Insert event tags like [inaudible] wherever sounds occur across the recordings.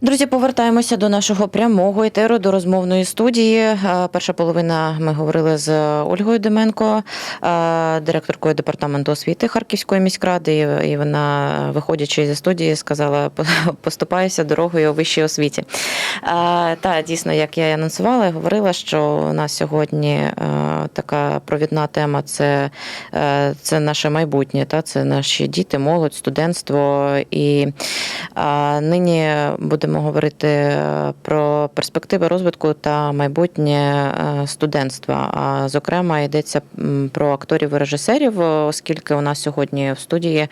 Друзі, повертаємося до нашого прямого етеру, до розмовної студії. Е, Перша половина ми говорили з Ольгою Деменко, е, директоркою департаменту освіти Харківської міськради. І- вона, виходячи зі студії, сказала: поступаюся дорогою у вищій освіті. Е, Та дійсно, як я і анонсувала, говорила, що у нас сьогодні така провідна тема це, це наше майбутнє, та це наші діти, молодь, студентство. І нині будемо говорити е, про перспективи розвитку та майбутнє е, студентства. А зокрема, йдеться про акторів і режисерів, оскільки у нас сьогодні в студії е,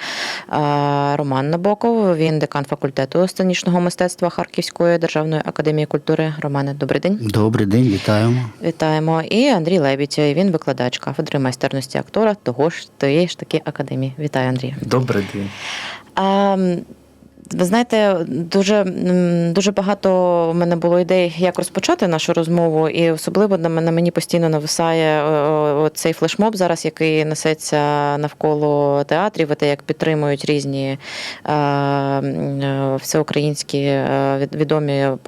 Роман Набоков, він декан факультету сценічного мистецтва Харківської державної академії культури. Романе, добрий день. Добрий день, вітаємо. Вітаємо. І Андрій Лебідь, він викладач кафедри майстерності актора того ж тієї ж таки академії. Вітаю, Андрій. Добрий день. Ви знаєте, дуже, дуже багато в мене було ідей, як розпочати нашу розмову, і особливо на мене мені постійно нависає о, цей флешмоб зараз, який несеться навколо театрів, і те, як підтримують різні е, е, всеукраїнські е, відомі е,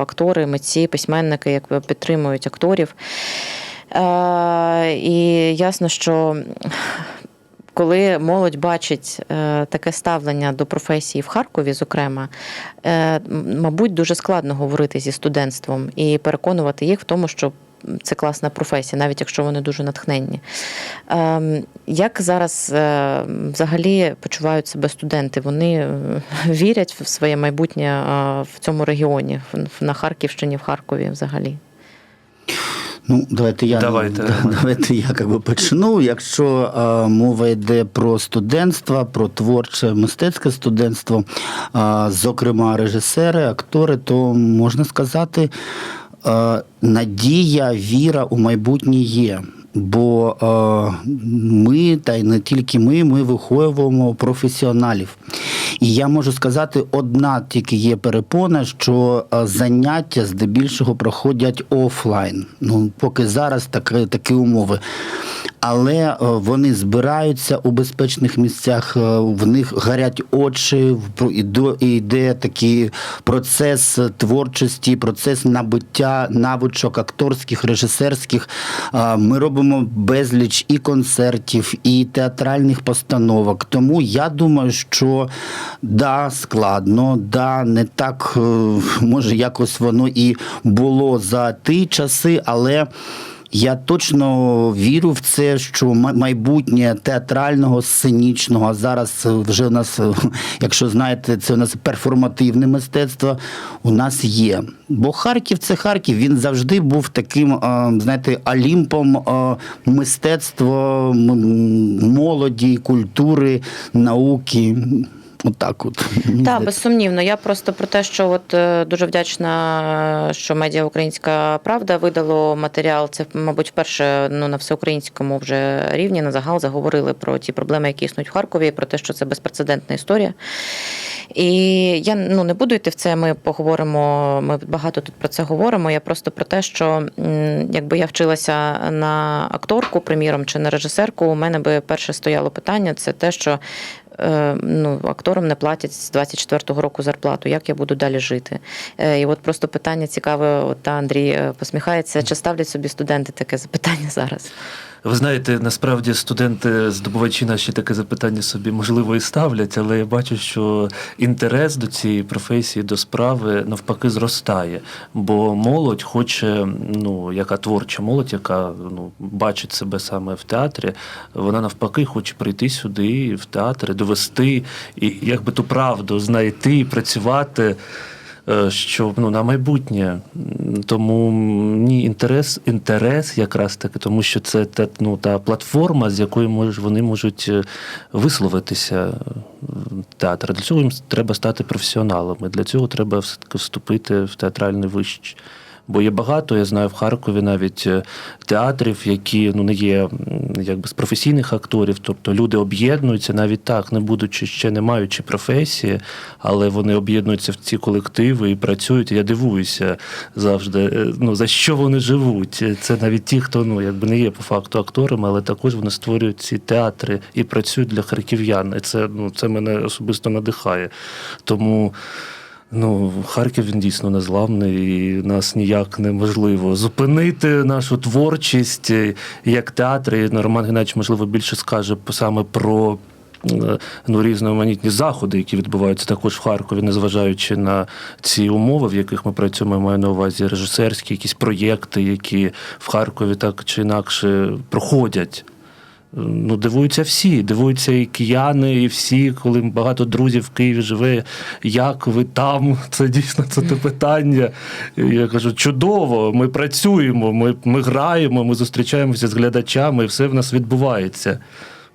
актори, митці, письменники, як підтримують акторів. Е, і ясно, що коли молодь бачить е, таке ставлення до професії в Харкові, зокрема, е, мабуть, дуже складно говорити зі студентством і переконувати їх в тому, що це класна професія, навіть якщо вони дуже натхненні. Ем, Як зараз е, взагалі почувають себе студенти? Вони вірять в своє майбутнє в цьому регіоні, на Харківщині, в Харкові взагалі? Ну, давайте я Давайте. да, [laughs] давайте я как би почну. Якщо е, мова йде про студентство, про творче мистецьке студентство, е, зокрема режисери, актори, то можна сказати, е, надія, віра у майбутнє є. Бо е, ми, та й не тільки ми, ми виховуємо професіоналів. І я можу сказати, одна тільки є перепона, що е, заняття здебільшого проходять офлайн. Ну, поки зараз такі, такі умови. Але е, вони збираються у безпечних місцях, е, в них горять очі, і йде такий процес творчості, процес набуття навичок акторських, режисерських. Ми робимо безліч і концертів, і театральних постановок. Тому я думаю, що да, складно, да, не так е, може якось воно і було за ті часи, але. Я точно вірю в це, що ма- майбутнє театрального, сценічного, а зараз вже у нас, [laughs] якщо знаєте, це у нас перформативне мистецтво, у нас є. Бо Харків це Харків, він завжди був таким, знаєте, олімпом мистецтва, молоді, культури, науки. Отак от. Так, безсумнівно. Я просто про те, що от е, дуже вдячна, що медіа Українська Правда видало матеріал. Це, мабуть, вперше ну, на всеукраїнському вже рівні на загал заговорили про ті проблеми, які існують в Харкові, про те, що це безпрецедентна історія. І я ну не буду йти в це. Ми поговоримо. Ми багато тут про це говоримо. Я просто про те, що якби я вчилася на акторку, приміром, чи на режисерку, у мене би перше стояло питання: це те, що ну, акторам не платять з 24-го року зарплату. Як я буду далі жити? Е, І от просто питання цікаве. От та Андрій е, посміхається. Чи ставлять собі студенти таке запитання зараз? Ви знаєте, насправді студенти, здобувачі наші таке запитання собі можливо і ставлять, але я бачу, що інтерес до цієї професії, до справи навпаки зростає. Бо молодь хоче, ну яка творча молодь, яка ну бачить себе саме в театрі, вона навпаки хоче прийти сюди в театр, довести і якби ту правду знайти, працювати. Е, Що ну на майбутнє, тому ні, інтерес, інтерес якраз таки, тому що це та, ну, та платформа, з якої мож, вони можуть е, висловитися театр. Для цього їм треба стати професіоналами. Для цього треба вступити в театральний виш. Бо є багато, я знаю в Харкові навіть е, театрів, які ну не є якби з професійних акторів, тобто люди об'єднуються навіть так, не будучи ще не маючи професії, але вони об'єднуються в ці колективи і працюють. Я дивуюся завжди. е, Ну за що вони живуть? Це навіть ті, хто ну якби не є по факту акторами, але також вони створюють ці театри і працюють для харків'ян. І це ну це мене особисто надихає. Тому. Ну, Харків він дійсно незламний, і нас ніяк неможливо зупинити нашу творчість е, як театр. І Роман Геннадійович, можливо, більше скаже саме про е, ну, різноманітні заходи, які відбуваються також в Харкові, незважаючи на ці умови, в яких ми працюємо, маю на увазі режисерські, якісь проєкти, які в Харкові так чи інакше проходять. Ну, дивуються всі, дивуються і кияни, і всі, коли багато друзів в Києві живе. Як ви там? [laughs] Це дійсно це те питання. І Я кажу, чудово, ми працюємо, ми, ми граємо, ми зустрічаємося з глядачами, і все в нас відбувається.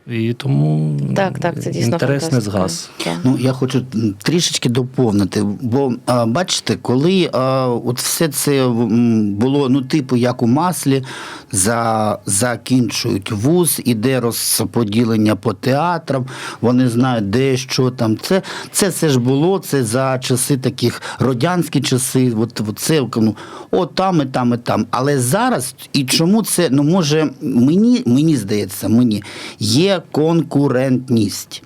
І тому Так, так, це дійсно інтерес не згас. Ну, я хочу трішечки доповнити. Бо а, бачите, коли а, от все це було, ну, типу, як у маслі, за, закінчують вуз, іде розподілення по театрам, вони знають, де що там. Це, це все ж було, це за часи таких радянські часи. От, от це ну, о, там і там, і там. Але зараз, і чому це, ну, може, мені, мені здається, мені є конкурентність.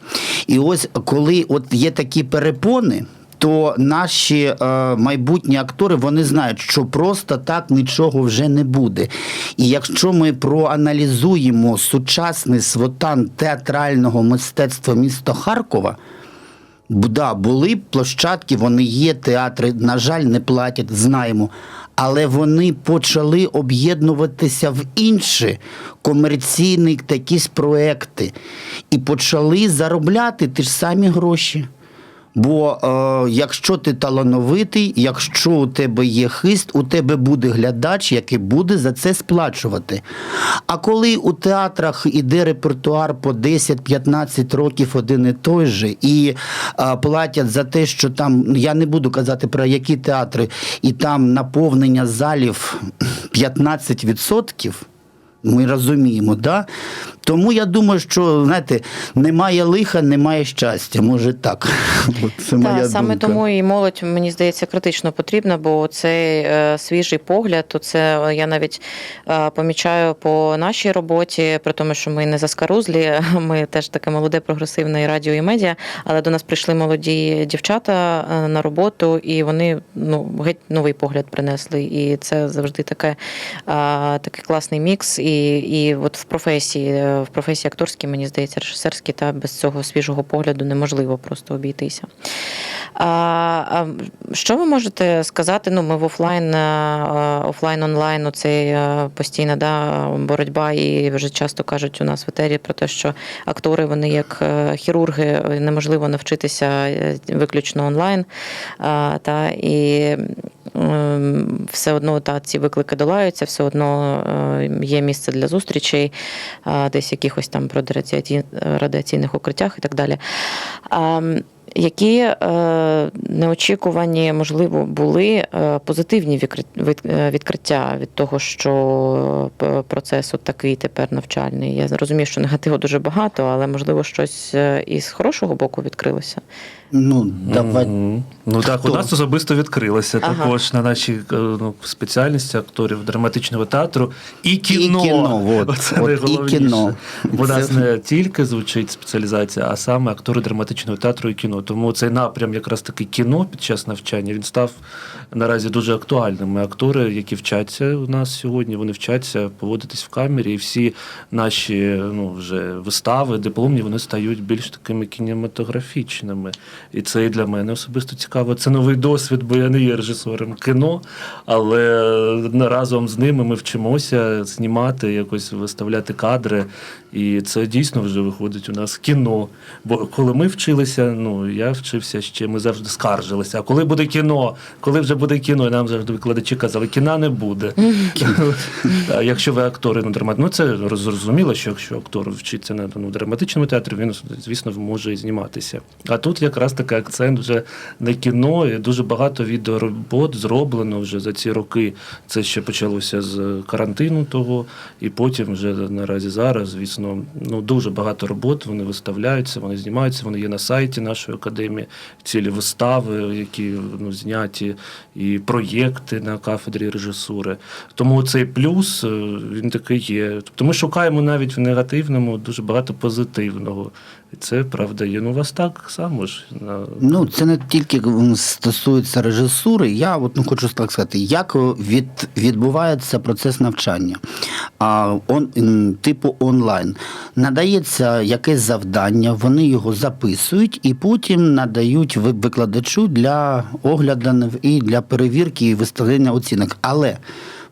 І ось коли от є такі перепони. То наші е, майбутні актори вони знають, що просто так нічого вже не буде. І якщо ми проаналізуємо сучасний свотан театрального мистецтва міста Харкова, Да, були площадки, вони є, театри, на жаль, не платять, знаємо. Але вони почали об'єднуватися в інші комерційні такі проекти і почали заробляти ті ж самі гроші. Бо е, якщо ти талановитий, якщо у тебе є хист, у тебе буде глядач, який буде за це сплачувати. А коли у театрах іде репертуар по 10-15 років один і той же, і е, платять за те, що там, я не буду казати про які театри, і там наповнення залів 15%, ми розуміємо, да? Тому я думаю, що знаєте, немає лиха, немає щастя. Може так. [laughs] Це моя Так, саме тому і молодь, мені здається, критично потрібна, бо цей е, свіжий погляд, то це е, я навіть е, помічаю по нашій роботі, при тому, що ми не заскарузлі, [laughs] ми теж таке молоде, прогресивне і радіо, і медіа, але до нас прийшли молоді дівчата на роботу, і вони ну, геть новий погляд принесли. І це завжди таке, такий класний мікс. І, і от в професії, в професії акторській, мені здається, режисерській, та без цього свіжого погляду неможливо просто обійтися. А, що ви можете сказати? Ну, ми в офлайн, е, офлайн онлайн, оцей е, постійна да, боротьба, і вже часто кажуть у нас в етері про те, що актори вони як е, хірурги неможливо навчитися виключно онлайн. Та, і ем, все одно та, ці виклики долаються, все одно є місце для зустрічей, а, десь якихось там радіаційних, укриттях і так далі. Які е, неочікувані, можливо, були е, позитивні е, відкриття від того, що процес от такий тепер навчальний? Я розумію, що негативу дуже багато, але можливо щось із хорошого боку відкрилося. Ну, давай. Мгм. Ну так, Хто? у нас особисто відкрилося Ага. також на нашій е, ну, спеціальності акторів драматичного театру і кіно. кіно, от, Оце от, і найголовніше. кіно. Бо у Це- нас не тільки звучить спеціалізація, а саме актори драматичного театру і кіно. Тому цей напрям, якраз таки кіно під час навчання, він став наразі дуже актуальним. І Актори, які вчаться у нас сьогодні, вони вчаться поводитись в камері, і всі наші ну, вже вистави, дипломні, вони стають більш такими кінематографічними. І це і для мене особисто цікаво. Це новий досвід, бо я не є режисером кіно, але разом з ними ми вчимося знімати, якось виставляти кадри. І це дійсно вже виходить у нас кіно. Бо коли ми вчилися, ну я вчився ще. Ми завжди скаржилися. А коли буде кіно? Коли вже буде кіно? І нам завжди викладачі казали, кіна не буде. [laughs] А якщо ви актори ну, драмат... ну це зрозуміло, що якщо актор вчиться на ну, драматичному театрі, він звісно може і зніматися. А тут якраз такий акцент вже на кіно, і дуже багато відеоробот зроблено вже за ці роки. Це ще почалося з карантину того, і потім вже наразі зараз, звісно, ну дуже багато робот. Вони виставляються, вони знімаються, вони є на сайті нашої академії, цілі вистави, які ну, зняті, і проєкти на кафедрі режисури. Тому цей плюс е, він такий є. Тобто ми шукаємо навіть в негативному дуже багато позитивного. Це правда є. Ну, у вас так само ж Ну, це не тільки стосується режисури. Я от, ну, хочу так сказати, як від, відбувається процес навчання. А, он, типу онлайн. Надається якесь завдання, вони його записують і потім надають ви- викладачу для огляду і для перевірки і виставлення оцінок. Але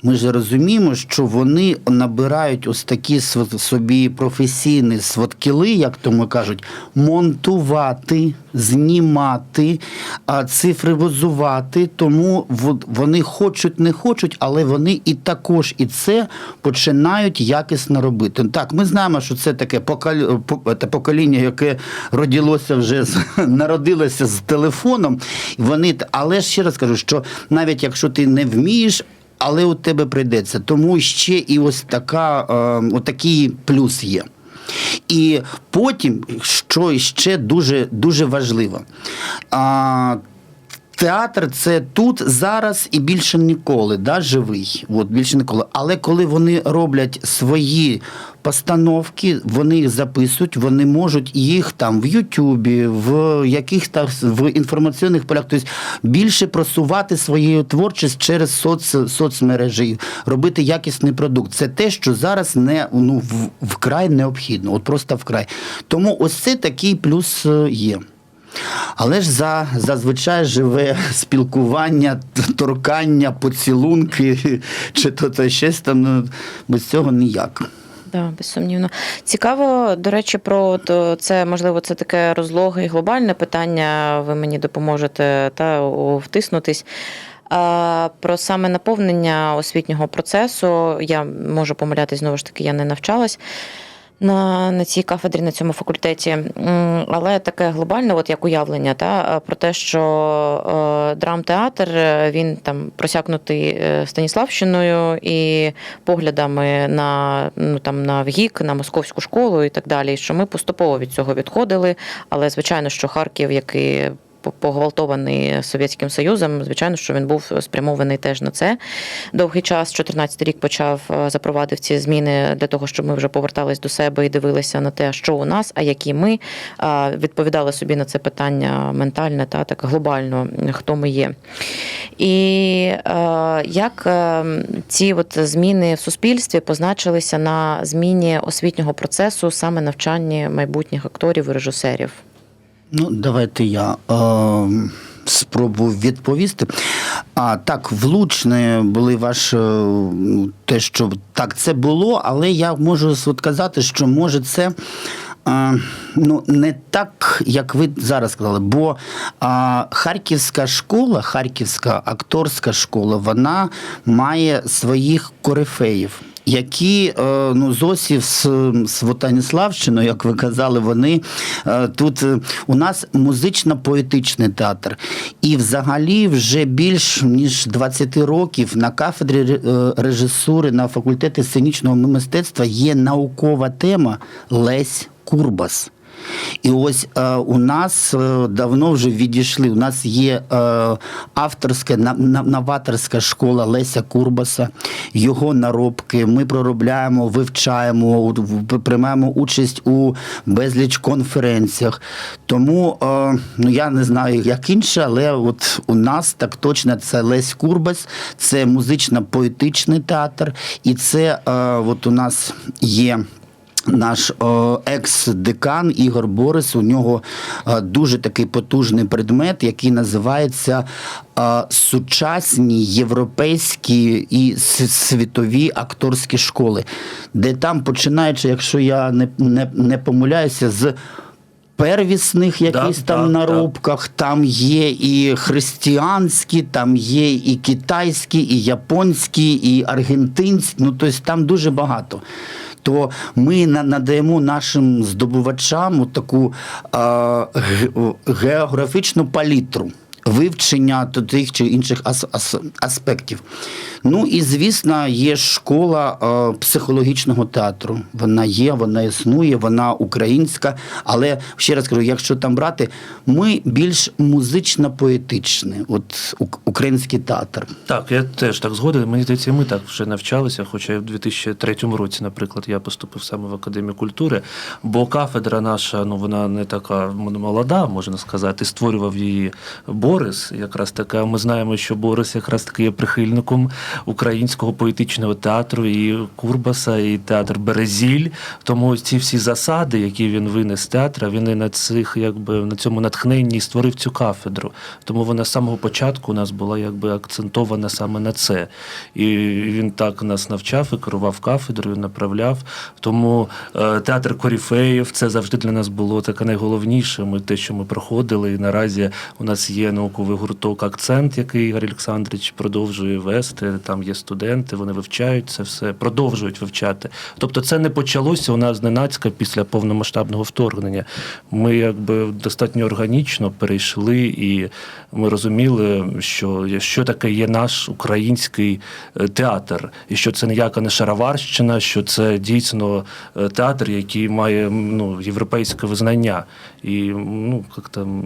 ми ж розуміємо, що вони набирають ось такі собі професійні сводкіли, як тому кажуть, монтувати, знімати, а, цифровізувати. Тому вони хочуть, не хочуть, але вони і також і це починають якісно робити. Так, ми знаємо, що це таке поколі- покоління, яке родилося вже з [laughs] народилося з телефоном. Вони, але ще раз кажу, що навіть якщо ти не вмієш. Але у тебе прийдеться. Тому ще і ось така, е, отакий плюс є. І потім, що ще дуже, дуже важливо, а, театр це тут, зараз і більше ніколи, да, живий. От, більше ніколи. Але коли вони роблять свої постановки, вони їх записують, вони можуть їх там в Ютубі, в яких там в інформаційних полях, тобто більше просувати свою творчість через соц, соцмережі, робити якісний продукт. Це те, що зараз не ну вкрай необхідно, от просто вкрай. Тому ось це такий плюс е, є. Але ж за, зазвичай живе спілкування, торкання, поцілунки, чи то, то щось там ну, без цього ніяк. Да, безсумнівно. Цікаво, до речі, про то це можливо це таке розлоге і глобальне питання. Ви мені допоможете та втиснутись. Про саме наповнення освітнього процесу я можу помилятись знову ж таки, я не навчалась. На, на цій кафедрі, на цьому факультеті, але таке глобальне, от як уявлення, та про те, що е, драмтеатр е, він там просякнутий е, Станіславщиною і поглядами на ну там на ВГІК, на московську школу і так далі. Що ми поступово від цього відходили. Але звичайно, що Харків, який погвалтований Совєтським Союзом, звичайно, що він був спрямований теж на це. Довгий час, 14-й рік почав е, запровадив ці зміни для того, щоб ми вже повертались до себе і дивилися на те, що у нас, а які ми відповідали собі на це питання ментальне та так глобально, хто ми є. І е, як е, ці от зміни в суспільстві позначилися на зміні освітнього процесу, саме навчанні майбутніх акторів і режисерів? Ну, давайте я е, спробую відповісти. А так, влучне були ваше ну, те, що так це було, але я можу от казати, що може це. е, Ну, не так, як ви зараз сказали, бо а, харківська школа, харківська акторська школа, вона має своїх корифеїв які е, ну зовсім з, з Вотаніславщиною, як ви казали, вони е, тут е, у нас музично-поетичний театр. І взагалі вже більш ніж 20 років на кафедрі режисури на факультеті сценічного мистецтва є наукова тема Лесь Курбас. І ось е, у нас е, давно вже відійшли. У нас є е, авторська на, новаторська школа Леся Курбаса, його наробки. Ми проробляємо, вивчаємо, приймаємо участь у безліч конференціях. Тому е, ну я не знаю, як інше, але от у нас так точно це Лесь Курбас, це музично-поетичний театр, і це е, от у нас є. Наш екс-декан Ігор Борис, у нього е, дуже такий потужний предмет, який називається е, сучасні європейські і світові акторські школи, де там, починаючи, якщо я не, не, не помиляюся, з первісних якісь Да, там да, наробках, там є і християнські, там є і китайські, і японські, і аргентинські. Ну, тобто там дуже багато. То ми на- надаємо нашим здобувачам таку географічну палітру. Вивчення тих чи інших ас- ас- аспектів. Ну і звісно, є школа е, психологічного театру. Вона є, вона існує, вона українська. Але ще раз кажу, якщо там брати, ми більш музично-поетичні, от український театр. Так, я теж так згоден. Мені здається, ми так вже навчалися, хоча в 2003 році, наприклад, я поступив саме в Академію культури, бо кафедра наша, ну вона не така молода, можна сказати, створював її Борис. Якраз така. Ми знаємо, що Борис якраз таки є прихильником українського поетичного театру і Курбаса, і театр Березіль. Тому ці всі засади, які він винес з театра, він і на цих, якби на цьому натхненні створив цю кафедру. Тому вона з самого початку у нас була якби акцентована саме на це. І він так нас навчав і керував кафедрою, направляв. Тому е, театр Коріфеїв це завжди для нас було таке найголовніше. Ми те, що ми проходили, і наразі у нас є науковий гурток Акцент, який Ігор Олександрович продовжує вести. Там є студенти, вони вивчають це все, продовжують вивчати. Тобто, це не почалося у нас зненацька після повномасштабного вторгнення. Ми якби достатньо органічно перейшли, і ми розуміли, що що таке є наш український е, театр, і що це ніяка не шароварщина, що це дійсно е, театр, який має ну, європейське визнання. І ну як там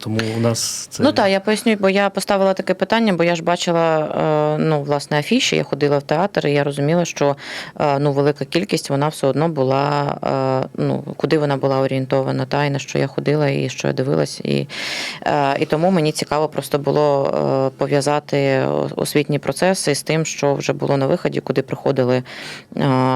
тому у нас це Ну так, я поясню, бо я поставила таке питання, бо я ж бачила е, ну, власне афіші, я ходила в театр, і я розуміла, що е, ну, велика кількість вона все одно була, е, ну, куди вона була орієнтована, та і на що я ходила, і що я дивилась. І, і тому мені цікаво просто було пов'язати освітні процеси з тим, що вже було на виході, куди приходили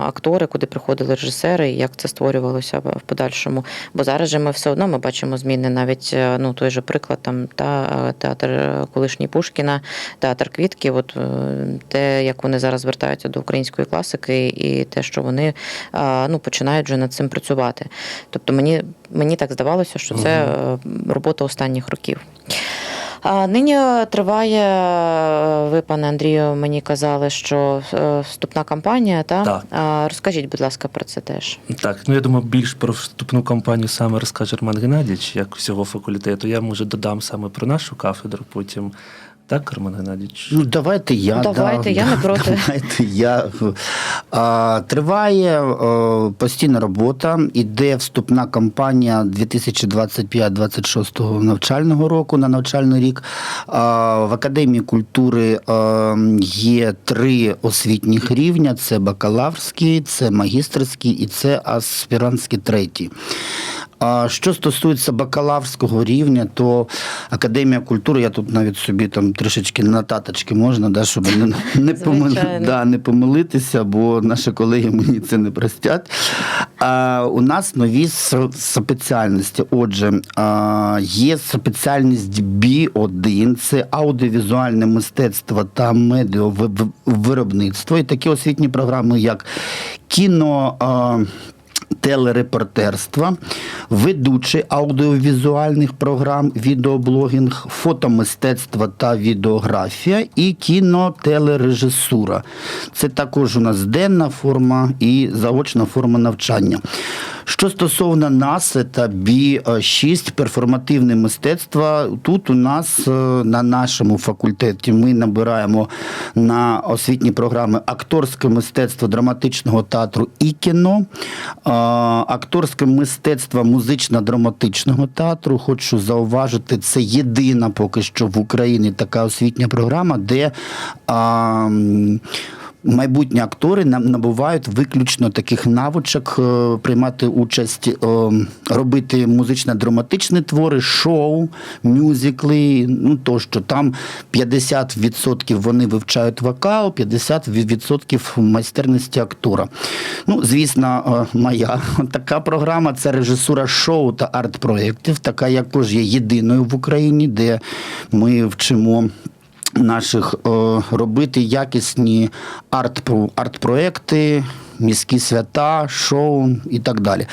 актори, куди приходили режисери, і як це створювалося в подальшому. Бо зараз же ми все одно ми бачимо зміни, навіть ну той же приклад там та театр е, колишній Пушкіна, театр Квітки. От е, те, як вони зараз звертаються до української класики, і те, що вони е, ну починають вже над цим працювати. Тобто мені, мені так здавалося, що це робота останніх років. А нині триває, е, ви, пане Андрію, мені казали, що е, вступна кампанія. Та? Так. А, Розкажіть, будь ласка, про це теж. Так, ну я думаю, більш про вступну кампанію саме розкаже Роман Геннадійович, як всього факультету. Я може додам саме про нашу кафедру потім. Так, Роман Геннадійович? Ну, давайте я. Давайте, да, я не [laughs] проти. Давайте я. А, триває а, постійна робота. Іде вступна кампанія 2025-26 навчального року на навчальний рік. А, в Академії культури а, є три освітніх рівня: це бакалаврський, це магістерський і це аспірантський третій. А що стосується бакалаврського рівня, то Академія культури, я тут навіть собі там трішечки нотаточки можна, да, щоб не, не, Звичайно. да, не помилитися, бо наші колеги мені це не простять. А, у нас нові спеціальності. Отже, а, є спеціальність B1, це аудіовізуальне мистецтво та медіавиробництво. І такі освітні програми, як кіно. А, телерепортерства, ведучий аудіовізуальних програм, відеоблогінг, фотомистецтва та відеографія і кінотелережисура. Це також у нас денна форма і заочна форма навчання. Що стосовно нас, це B6, перформативне мистецтво. Тут у нас е, на нашому факультеті ми набираємо на освітні програми акторське мистецтво драматичного театру і кіно, акторське мистецтво музично-драматичного театру. Хочу зауважити, це єдина поки що в Україні така освітня програма, де а, Майбутні актори набувають виключно таких навичок е, приймати участь, е, робити музично-драматичні твори, шоу, мюзикли. Ну тощо там 50% вони вивчають вокал, 50% майстерності актора. Ну, звісно, е, моя [laughs] така програма це режисура шоу та арт-проєктів, така якож є єдиною в Україні, де ми вчимо наших е, робити якісні арт, арт-проекти, міські свята, шоу і так далі.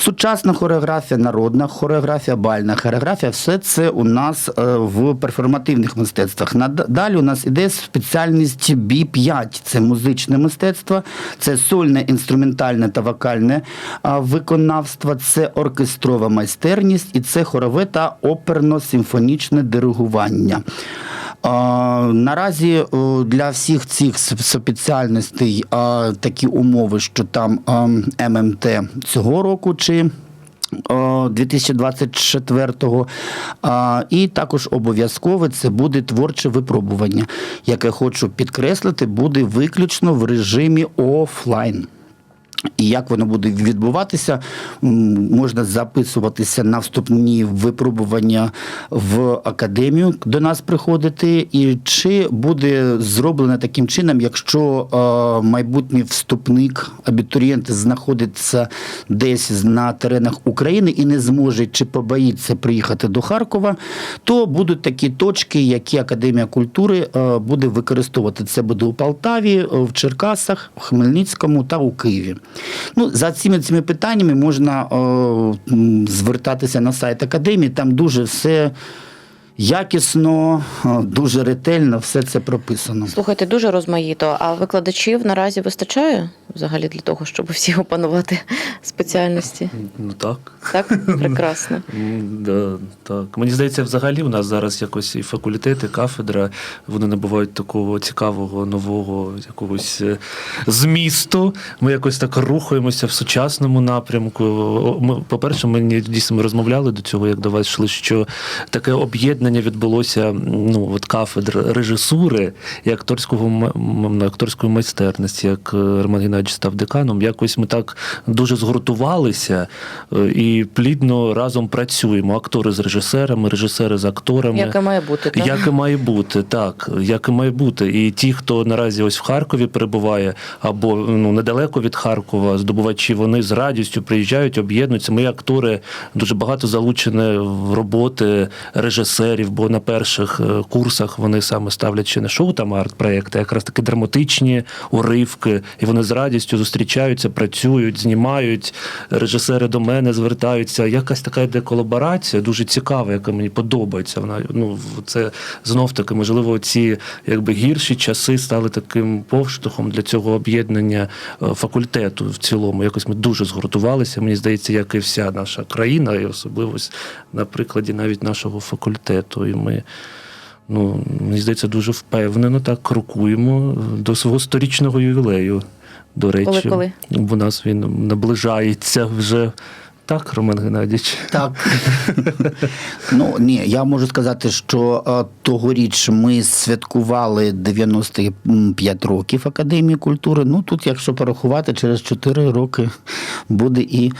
Сучасна хореографія, народна хореографія, бальна хореографія все це у нас е, в перформативних мистецтвах. Далі у нас іде спеціальність B5. Це музичне мистецтво, це сольне, інструментальне та вокальне виконавство, це оркестрова майстерність і це хорове та оперно-симфонічне диригування. Наразі для всіх цих спеціальностей такі умови, що там ММТ цього року чи о, 2024-го. А, І також обов'язково це буде творче випробування, яке хочу підкреслити, буде виключно в режимі офлайн. І як воно буде відбуватися, можна записуватися на вступні випробування в академію до нас приходити. І чи буде зроблено таким чином, якщо е, майбутній вступник, абітурієнт знаходиться десь на теренах України і не зможе чи побоїться приїхати до Харкова, то будуть такі точки, які Академія культури е, буде використовувати. Це буде у Полтаві, е, в Черкасах, в Хмельницькому та у Києві. Ну, за цими цими питаннями можна е, звертатися на сайт академії. Там дуже все якісно, е, дуже ретельно, все це прописано. Слухайте, дуже розмаїто. А викладачів наразі вистачає взагалі для того, щоб [laughs] всі опанувати спеціальності? Ну так. Так, [laughs] прекрасно. Да, так. Мені здається, взагалі у нас зараз якось і факультети, і кафедра, вони набувають такого цікавого, нового якогось е, змісту. Ми якось так рухаємося в сучасному напрямку. Ми, по-перше, ми дійсно розмовляли до цього, як до вас йшли, що таке об'єднання відбулося ну, от кафедр режисури і акторського акторської майстерності, як е, Роман Геннадійович став деканом. Якось ми так дуже згуртувалися е, і плідно разом працюємо. Актори з режисерами, режисери з акторами. Як і має бути, так? Як і має бути, так, як і має бути. І ті, хто наразі ось в Харкові перебуває, або ну недалеко від Харкова, здобувачі, вони з радістю приїжджають, об'єднуються. Ми, актори, дуже багато залучені в роботи режисерів, бо на перших е, курсах вони саме ставлять ще не шоу там арт-проекти, а якраз таки драматичні уривки. І вони з радістю зустрічаються, працюють, знімають. Режисери до мене звертаються. Якась така йде колаборація, дуже цікава, яка мені подобається. Вона ну це знов таки, можливо, ці якби гірші часи стали таким повштовхом для цього об'єднання е, факультету в цілому. Якось ми дуже згуртувалися. Мені здається, як і вся наша країна, і особливо на прикладі навіть нашого факультету. І ми. Ну, мені здається, дуже впевнено так крокуємо до свого сторічного ювілею. До речі, Коли-коли? у нас він наближається вже. Так, Роман Геннадійович. Так. [laughs] ну ні, я можу сказати, що е, тогоріч ми святкували 95 років Академії культури. Ну тут, якщо порахувати, через 4 роки буде і.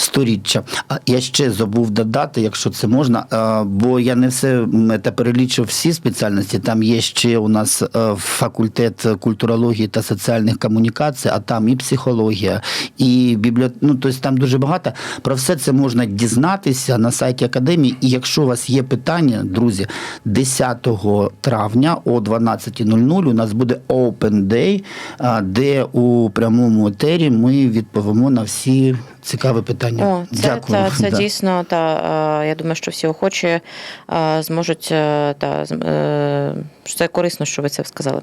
Сторіччя. А я ще забув додати, якщо це можна, е, бо я не все та перелічив всі спеціальності. Там є ще у нас е, факультет культурології та соціальних комунікацій, а там і психологія, і бібліотека. Ну, тобто там дуже багато. Про все це можна дізнатися на сайті академії. І якщо у вас є питання, друзі, 10 травня о 12.00 у нас буде Open Day, де у прямому етері ми відповімо на всі цікаві питання. О, це, Дякую. це, це [laughs] Да. дійсно та я думаю, що всі охочі зможуть е, та е, це корисно, що ви це сказали.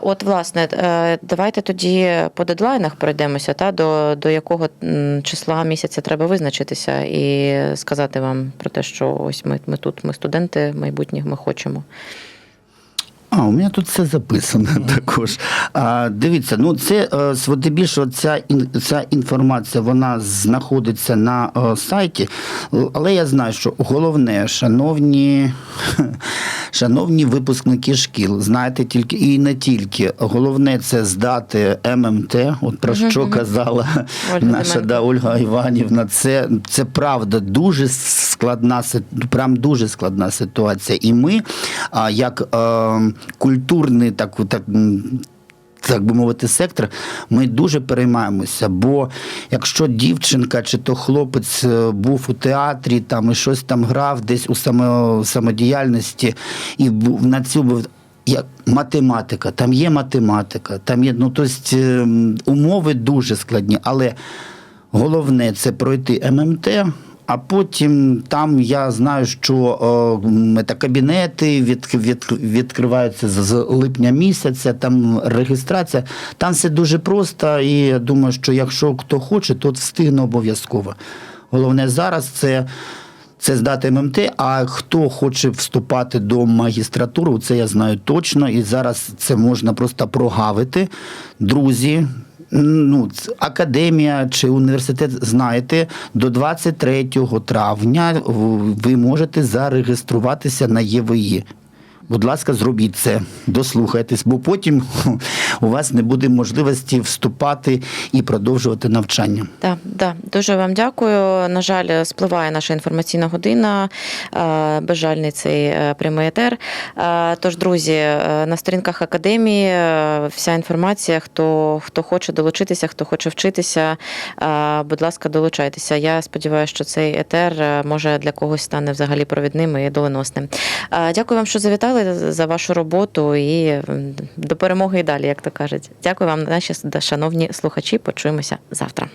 От, власне, е, давайте тоді по дедлайнах пройдемося, та до, до якого числа місяця треба визначитися і сказати вам про те, що ось ми, ми тут, ми студенти майбутніх, ми хочемо. А, у мене тут все записано також. А, дивіться, ну це е, здебільшого ця, ця інформація вона знаходиться на е, сайті, але я знаю, що головне, шановні, [laughs] шановні випускники шкіл, знаєте тільки і не тільки. Головне це здати ММТ, от про що казала [laughs] наша да, Ольга Іванівна. Це, це правда дуже складна прям дуже складна ситуація. І ми, а, як е, культурний так, так, так би мовити, сектор, ми дуже переймаємося. Бо якщо дівчинка чи то хлопець е, був у театрі там і щось там грав десь у само, самодіяльності, і був на цю був як математика, там є математика, там є, ну тобто е, умови дуже складні, але головне це пройти ММТ. А потім там я знаю, що о, та кабінети від, від, відкриваються з липня місяця, там реєстрація. Там все дуже просто, і я думаю, що якщо хто хоче, то встигне обов'язково. Головне зараз це це здати ММТ, а хто хоче вступати до магістратури, це я знаю точно. І зараз це можна просто прогавити. Друзі, ну, академія чи університет, знаєте, до 23 травня ви можете зареєструватися на ЄВІ. Будь ласка, зробіть це, дослухайтесь, бо потім [laughs] у вас не буде можливості вступати і продовжувати навчання. Так, да, дуже вам дякую. На жаль, спливає наша інформаційна година. Е, Безжальний цей е, прямий етер. Е, Тож, друзі, на сторінках академії вся інформація, хто, хто хоче долучитися, хто хоче вчитися, будь ласка, долучайтеся. Я сподіваюся, що цей етер може для когось стане взагалі провідним і доленосним. Дякую вам, що завітали за вашу роботу і до перемоги і далі, як то кажуть. Дякую вам, наші шановні слухачі. Почуємося завтра.